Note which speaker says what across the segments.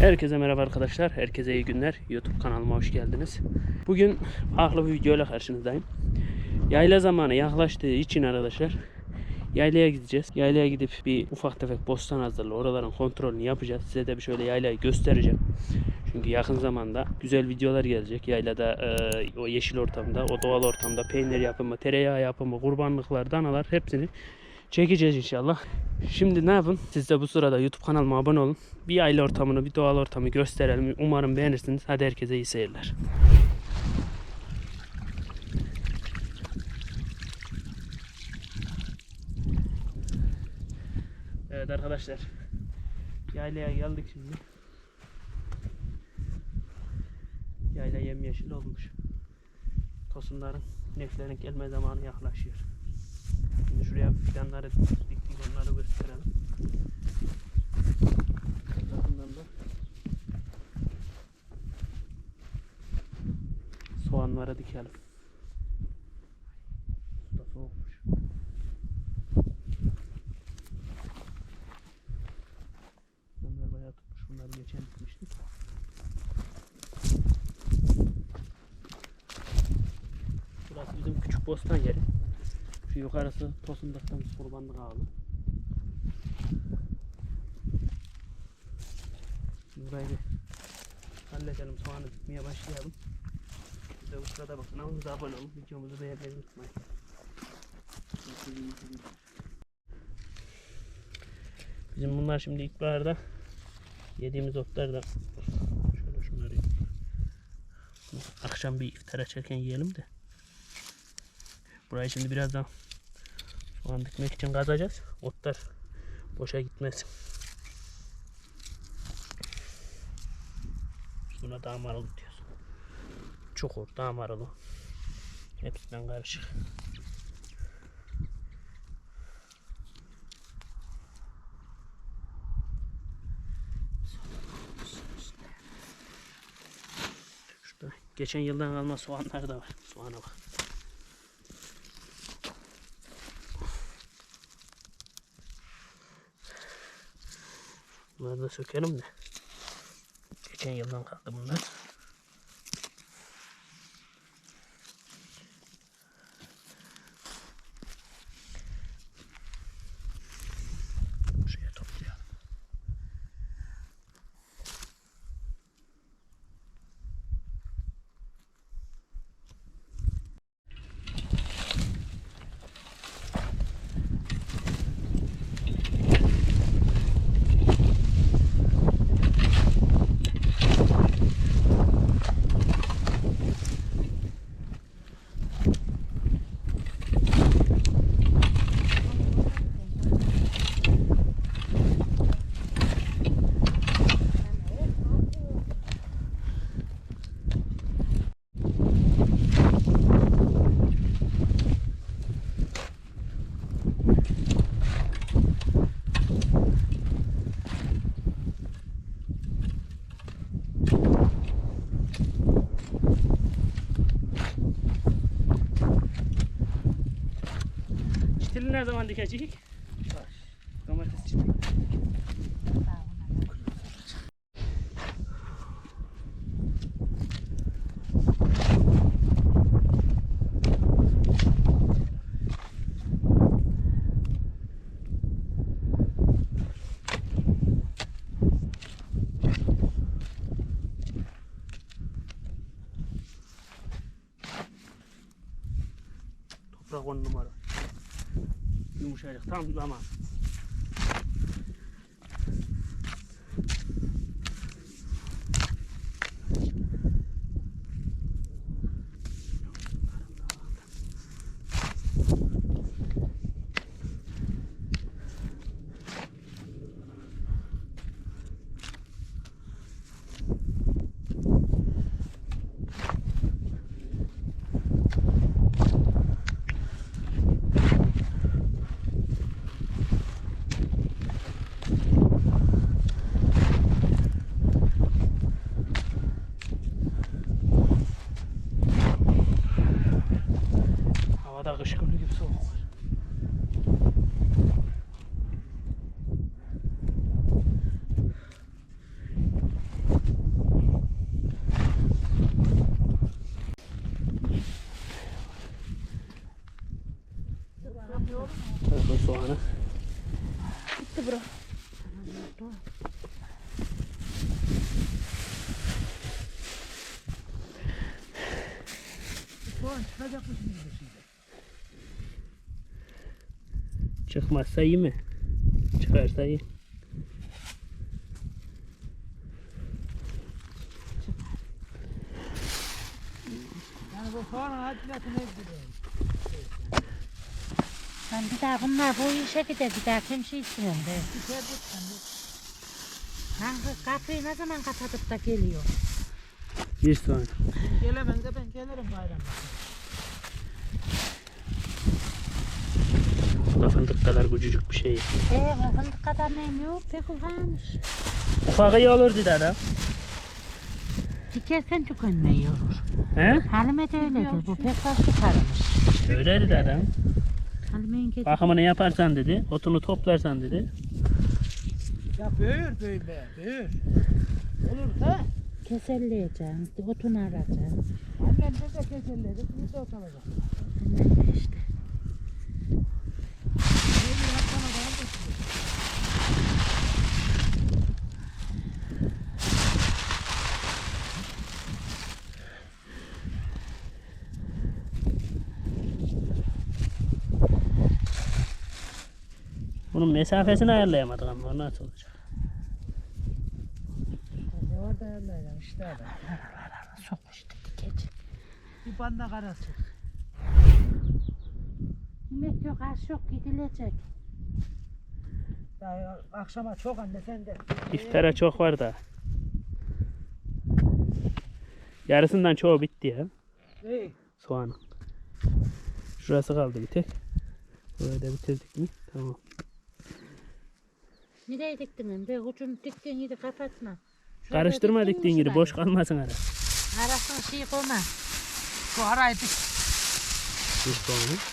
Speaker 1: Herkese merhaba arkadaşlar. Herkese iyi günler. YouTube kanalıma hoş geldiniz. Bugün farklı bir videoyla karşınızdayım. Yayla zamanı yaklaştığı için arkadaşlar yaylaya gideceğiz. Yaylaya gidip bir ufak tefek bostan hazırlı oraların kontrolünü yapacağız. Size de bir şöyle yaylayı göstereceğim. Çünkü yakın zamanda güzel videolar gelecek. Yaylada e, o yeşil ortamda, o doğal ortamda peynir yapımı, tereyağı yapımı, kurbanlıklar, danalar hepsini çekeceğiz inşallah. Şimdi ne yapın? Siz de bu sırada YouTube kanalıma abone olun. Bir aile ortamını, bir doğal ortamı gösterelim. Umarım beğenirsiniz. Hadi herkese iyi seyirler. Evet arkadaşlar. Yaylaya geldik şimdi. Yayla yemyeşil olmuş. Tosunların, neflerin gelme zamanı yaklaşıyor. Şimdi şuraya fidanları diktik onları gösterelim. Yakından da soğanları dikelim. Su da soğukmuş. Bunlar bayağı tutmuş. Bunları geçen dikmiştik. Burası bizim küçük bostan yeri. Yukarısı Tosundak'tan kurbanlık ağlı. Burayı bir halledelim. Soğanı dikmeye başlayalım. Siz de bu sırada bakın. Kanalımıza abone olun. Videomuzu beğenmeyi unutmayın. Bizim bunlar şimdi ilkbaharda yediğimiz otlar da şöyle şunları akşam bir iftar açarken yiyelim de. Burayı şimdi birazdan soğan dikmek için kazacağız. Otlar boşa gitmez. Buna dağ marulu diyoruz. Çukur, dağ marulu. Hepsinden karışık. Geçen yıldan kalma soğanlar da var. Soğana bak. Sökelim de. Geçen yıldan kaldı bunlar. Ne zaman dikecek? Domates çitili. 上去抓嘛 başka que kimse olmaz. Bakın soğanı.
Speaker 2: Bitti bro.
Speaker 3: Soğan çıkacakmış mı?
Speaker 1: Çıkmazsa iyi mi? Çıkarsa iyi.
Speaker 3: Yani bu soğanın aciliyatı ne bileyim.
Speaker 2: Ben bir daha bunlar bu işe gider. Bir daha kim şey istiyorum de.
Speaker 3: Bir şey bu sen de.
Speaker 2: Hangi kapıyı ne zaman kapatıp da geliyor?
Speaker 1: Bir soğan.
Speaker 3: Ben gelemem de ben gelirim bayramda.
Speaker 1: Bu da fındık kadar küçücük bir şey.
Speaker 2: Ee, o fındık kadar neyim yok. Pek ufamış.
Speaker 1: Ufak iyi olur dedi adam.
Speaker 2: Dikersen çok önüne yorur.
Speaker 1: He?
Speaker 2: Halime de öyledir. Bu pek baş çıkarmış.
Speaker 1: Öyle dedi adam. Bakımını yaparsan dedi. Otunu toplarsan dedi.
Speaker 3: Ya büyür büyür be büyür. Olur da
Speaker 2: Keselleyeceğim. Otunu arayacağım.
Speaker 3: annem de de kesilleri bir de oturacak.
Speaker 2: Bunlar da işte.
Speaker 1: Bunun mesafesini ayarlayamadık ama o nasıl olacak?
Speaker 3: Ne var da yerlerden işte abi.
Speaker 2: Sokmuştu dikecek.
Speaker 3: Bir banda karası.
Speaker 2: Yemek yok, aş yok, gidilecek.
Speaker 3: Ya akşama çok anne sen de.
Speaker 1: İftara çok var da. Yarısından çoğu bitti ya.
Speaker 3: İyi.
Speaker 1: Soğanın. Şurası kaldı bir tek. Böyle de bitirdik mi? Tamam.
Speaker 2: Nereye diktin? Be ucunu diktiğin yeri kapatma. Şöyle
Speaker 1: Karıştırma diktiğin yeri boş kalmasın ara.
Speaker 2: Arasına şey koyma.
Speaker 3: Şu arayı dik.
Speaker 1: Bir soğanı.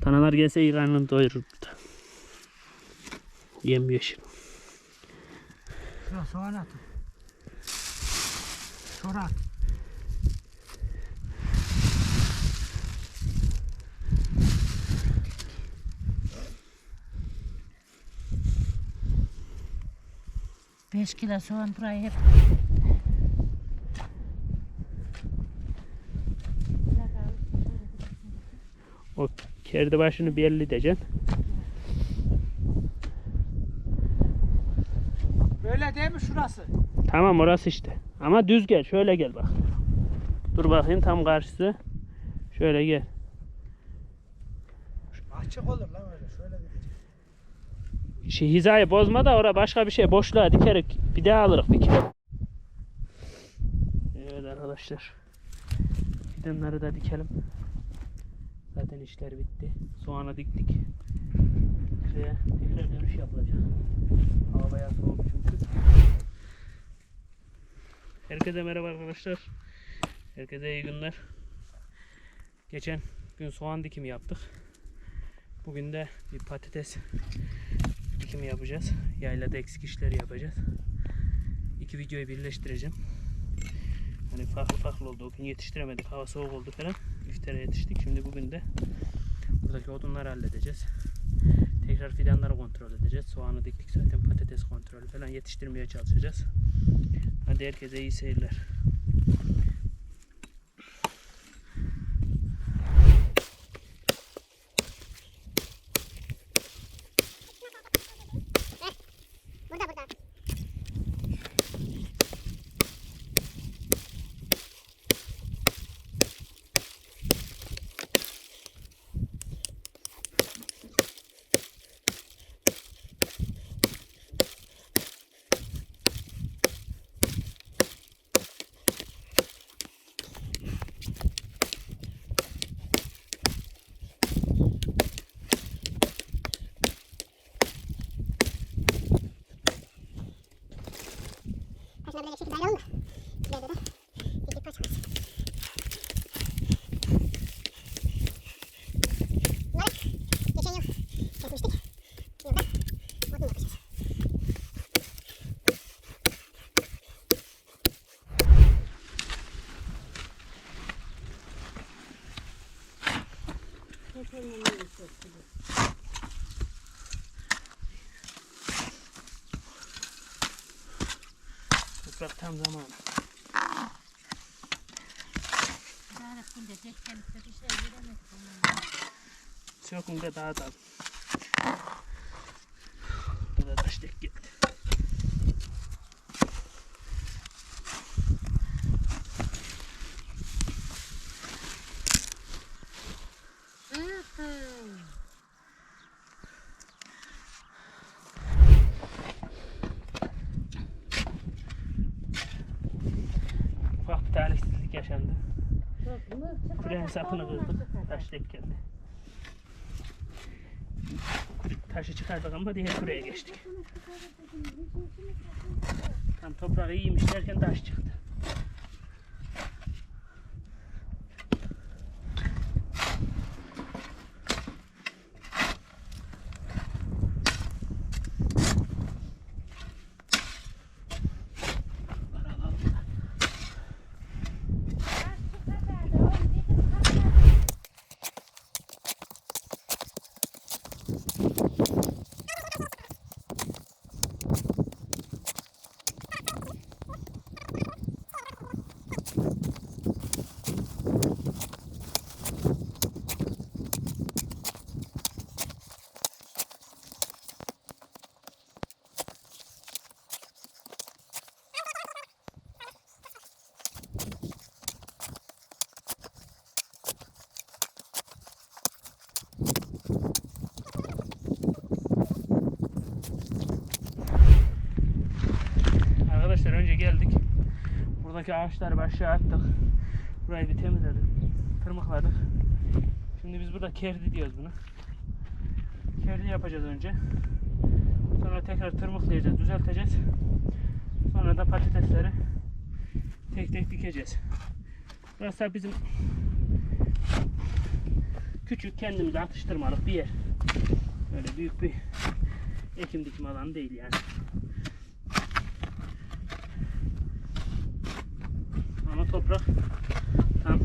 Speaker 1: Tanalar gelse iyi karnını doyurur burada. Yem yeşil.
Speaker 3: Şuraya soğan at. Şura at.
Speaker 2: Beş kilo soğan burayı hep.
Speaker 1: O kerdi başını belli edeceksin.
Speaker 3: Böyle değil mi şurası?
Speaker 1: Tamam orası işte. Ama düz gel. Şöyle gel bak. Dur bakayım tam karşısı. Şöyle gel.
Speaker 3: Açık olur lan öyle. Şöyle bir.
Speaker 1: Şey, hizayı bozma da orada başka bir şey boşluğa dikerek bir daha alırız bir kilo. Evet arkadaşlar. Fidanları da dikelim. Zaten işler bitti. Soğanı diktik. Şuraya tekrar dönüş yapılacak. Hava bayağı soğuk çünkü. Herkese merhaba arkadaşlar. Herkese iyi günler. Geçen gün soğan dikimi yaptık. Bugün de bir patates dikimi yapacağız. Yaylada eksik işleri yapacağız. İki videoyu birleştireceğim. Hani farklı farklı oldu. O gün yetiştiremedik. Hava soğuk oldu falan. İftara yetiştik. Şimdi bugün de buradaki odunları halledeceğiz. Tekrar fidanları kontrol edeceğiz. Soğanı diktik zaten. Patates kontrolü falan yetiştirmeye çalışacağız. Hadi herkese iyi seyirler.
Speaker 4: Burada burada. Başına böyle şekilde ayrılalım da. İleride de dikdik parçalarız. Bunları geçen yıl kesmiştik. Bu yılda odun yapacağız.
Speaker 1: Toprak tam zamanı.
Speaker 2: Tarık günde dekkenlikte bir şey veremedik.
Speaker 1: Sökünde daha da. Burada taş dek gitti. Ufak bir talihsizlik yaşandı. Kuren sapını kırdık. Taş dek geldi. Taşı çıkardık ama diğer kureye geçtik. Tam toprağı iyiymiş derken taş çıktı. Arkadaşlar önce geldik. Buradaki ağaçları bir aşağı attık. Burayı bir temizledik. Tırmıkladık. Şimdi biz burada kerdi diyoruz buna. Kerdi yapacağız önce. Sonra tekrar tırmıklayacağız, düzelteceğiz. Sonra da patatesleri tek tek dikeceğiz. Burası da bizim küçük kendimize atıştırmalık bir yer. Öyle büyük bir ekim dikim alanı değil yani. Ama toprak tam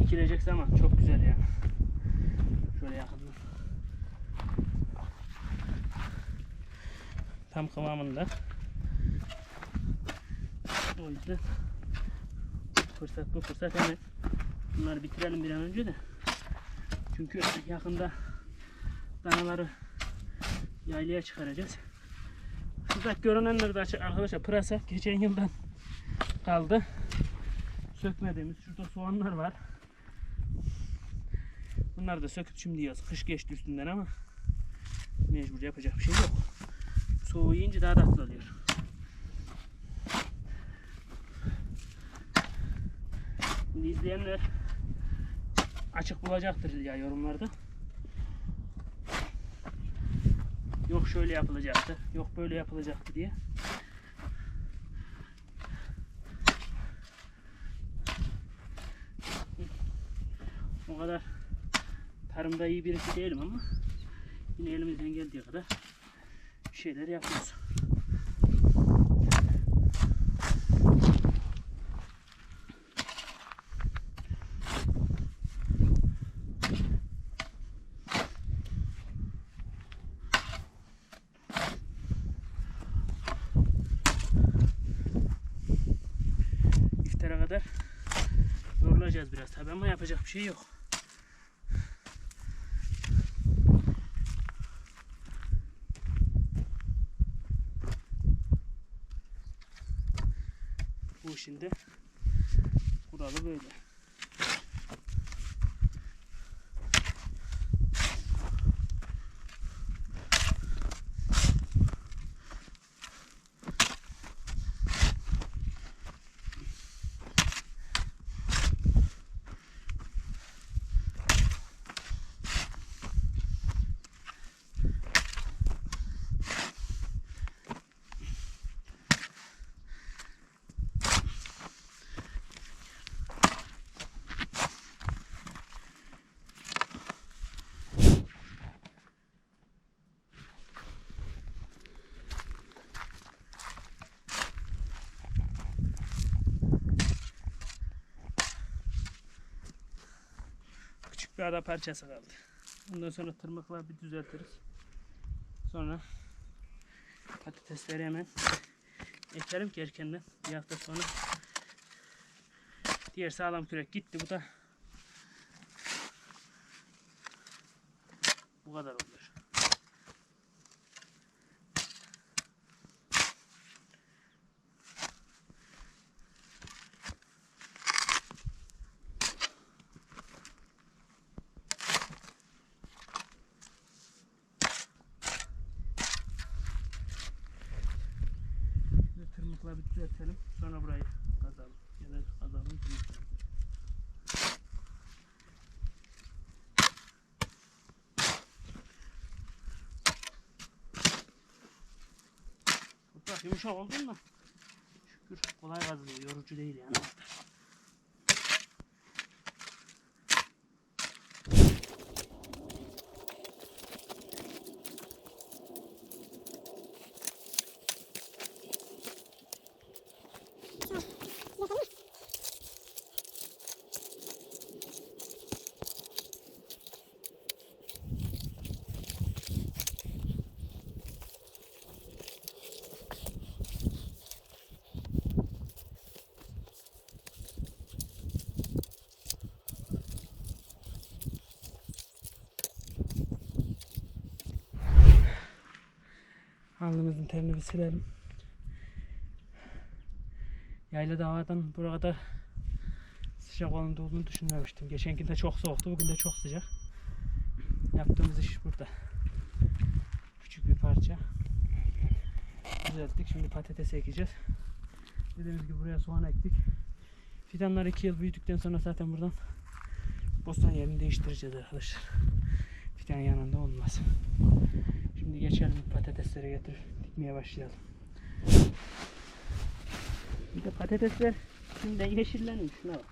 Speaker 1: dikilecek zaman çok güzel yani. Şöyle yakından. Tam kıvamında. O yüzden fırsat bu fırsat hemen bunları bitirelim bir an önce de. Çünkü yakında danaları yaylaya çıkaracağız. Şurada görünenler de arkadaşlar pırasa geçen yıldan kaldı. Sökmediğimiz şurada soğanlar var. Bunları da söküp şimdi yiyoruz. Kış geçti üstünden ama mecbur yapacak bir şey yok. Soğuğu yiyince daha tatlı oluyor. Şimdi izleyenler açık bulacaktır ya yorumlarda. Yok şöyle yapılacaktı, yok böyle yapılacaktı diye. O kadar tarımda iyi birisi değilim ama yine elimizden geldiği kadar bir şeyler yapıyoruz. İftara kadar zorlayacağız biraz tabi ama yapacak bir şey yok. De kuralı böyle. Bir ada parçası kaldı. Ondan sonra tırmıkla bir düzeltiriz. Sonra patatesleri hemen ekerim ki erkenden bir hafta sonra. Diğer sağlam kürek gitti bu da bu kadar olur. Tırmıkla bir düzeltelim. Sonra burayı kazalım. Ya da kazalım. Toprak yumuşak oldu mu? Şükür kolay kazılıyor. Yorucu değil yani. Terini bir silelim. Yayla havadan buraya kadar sıcak olduğunu düşünmemiştim. Geçenkinde çok soğuktu, bugün de çok sıcak. Yaptığımız iş burada. Küçük bir parça. Düzelttik. Şimdi patates ekeceğiz. Dediğimiz gibi buraya soğan ektik. Fidanlar 2 yıl büyüdükten sonra zaten buradan bostan yerini değiştireceğiz arkadaşlar. Fidan yanında olmaz. Şimdi geçelim patatesleri getirip dikmeye başlayalım. Bir de patatesler şimdi yeşillenmiş. Şuna bak.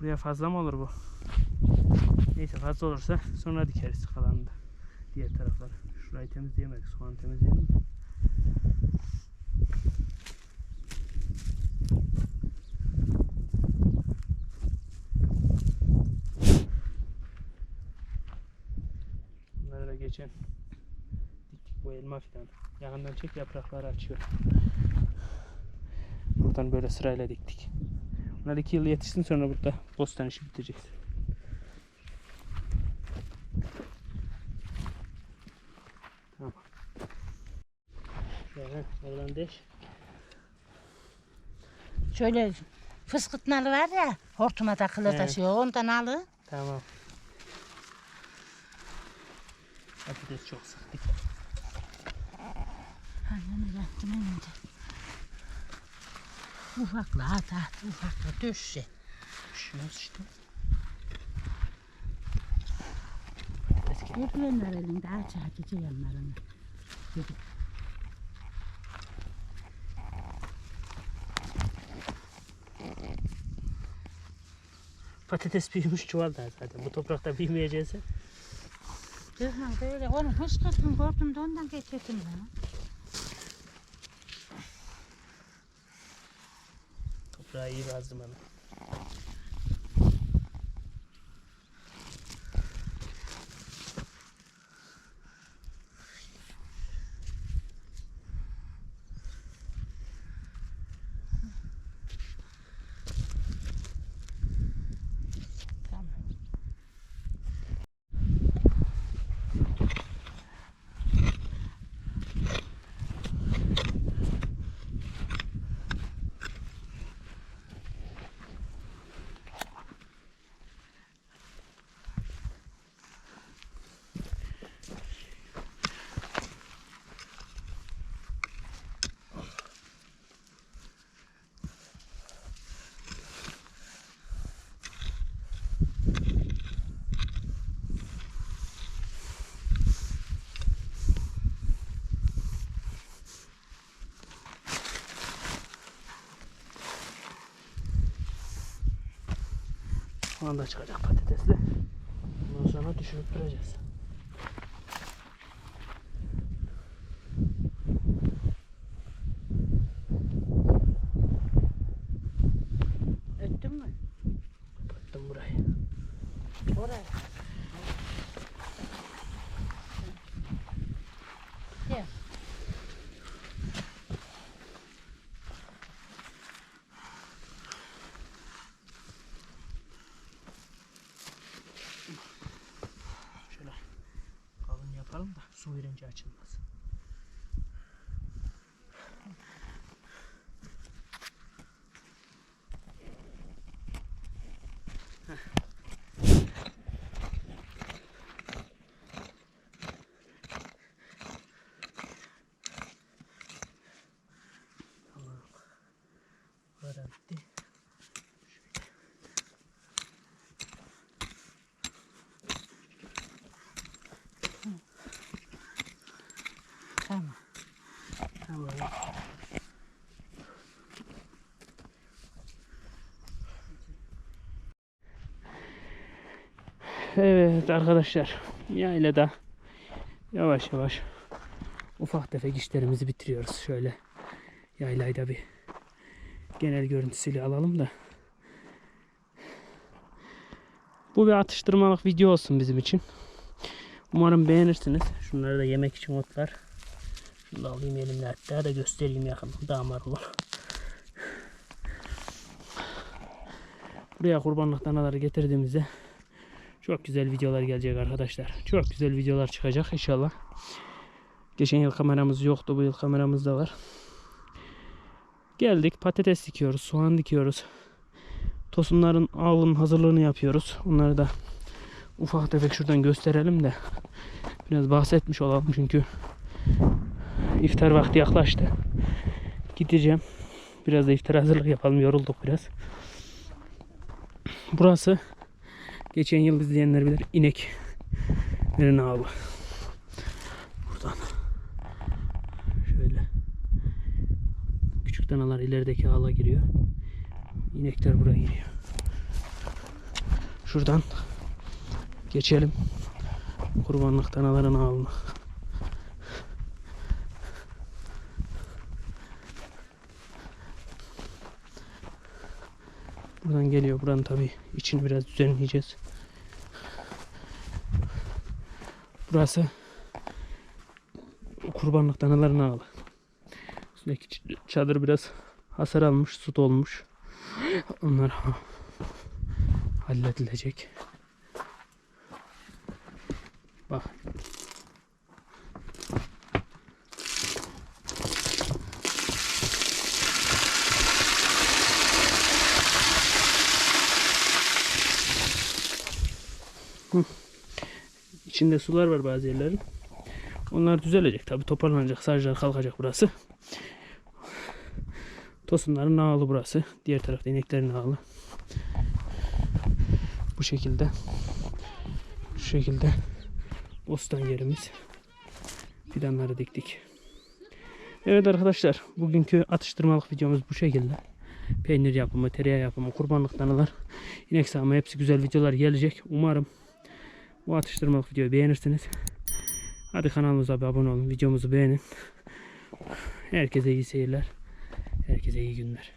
Speaker 1: Buraya fazla mı olur bu? Neyse fazla olursa sonra dikeriz kalanını da. Diğer tarafları. Şurayı temizleyemedik. Soğanı temizleyelim geçen diktik bu elma fidanı. Yakından çek yaprakları açıyor. Buradan böyle sırayla diktik. Bunlar iki yıl yetişsin sonra burada bostan işi bitecek. Tamam. Şöyle oradan deş.
Speaker 2: Şöyle var ya hortuma takılır da
Speaker 1: Evet.
Speaker 2: şey ondan alı.
Speaker 1: Tamam. Patates çok sıktık.
Speaker 2: Annem yaptım önce. Ufakla at at ufakla düşse.
Speaker 1: Pişiyoruz işte.
Speaker 2: Öbürler elinde aç aç yanlarını.
Speaker 1: Patates büyümüş çuval daha zaten. Bu toprakta büyümeyecekse.
Speaker 2: Kızım böyle onu fıskıtın gördüm de ondan getirdim ben.
Speaker 1: Toprağı iyi bazdım ama. anda çıkacak patatesli. Ondan sonra düşürüp duracağız.
Speaker 2: Ettin
Speaker 1: mi? Kapattım burayı. Oraya. Su verince açılmaz. Evet arkadaşlar yaylada yavaş yavaş ufak tefek işlerimizi bitiriyoruz. Şöyle yaylayda bir genel görüntüsüyle alalım da. Bu bir atıştırmalık video olsun bizim için. Umarım beğenirsiniz. Şunları da yemek için otlar. Şunu da alayım elimle hatta da göstereyim yakın. Damar olur. Buraya kurbanlık danaları getirdiğimizde çok güzel videolar gelecek arkadaşlar. Çok güzel videolar çıkacak inşallah. Geçen yıl kameramız yoktu. Bu yıl kameramız da var. Geldik patates dikiyoruz. Soğan dikiyoruz. Tosunların avının hazırlığını yapıyoruz. Onları da ufak tefek şuradan gösterelim de biraz bahsetmiş olalım çünkü iftar vakti yaklaştı. Gideceğim. Biraz da iftar hazırlık yapalım. Yorulduk biraz. Burası geçen yıl izleyenler bilir inek verin abi. Buradan şöyle küçük danalar ilerideki ağla giriyor. İnekler buraya giriyor. Şuradan geçelim. Kurbanlık danaların ağına. Buradan geliyor. Buranın tabi içini biraz düzenleyeceğiz. Burası kurbanlık danaların ağlı. Üstündeki çadır biraz hasar almış, su dolmuş. Onlar ha- halledilecek. İçinde sular var bazı yerlerin. Onlar düzelecek tabi toparlanacak. Sarıcılar kalkacak burası. Tosunların ağlı burası. Diğer tarafta ineklerin ağlı. Bu şekilde. Şu şekilde. Bostan yerimiz. Fidanları diktik. Evet arkadaşlar. Bugünkü atıştırmalık videomuz bu şekilde. Peynir yapımı, tereyağı yapımı, kurbanlık danalar, inek sağma hepsi güzel videolar gelecek. Umarım bu atıştırmalık videoyu beğenirsiniz. Hadi kanalımıza abone olun. Videomuzu beğenin. Herkese iyi seyirler. Herkese iyi günler.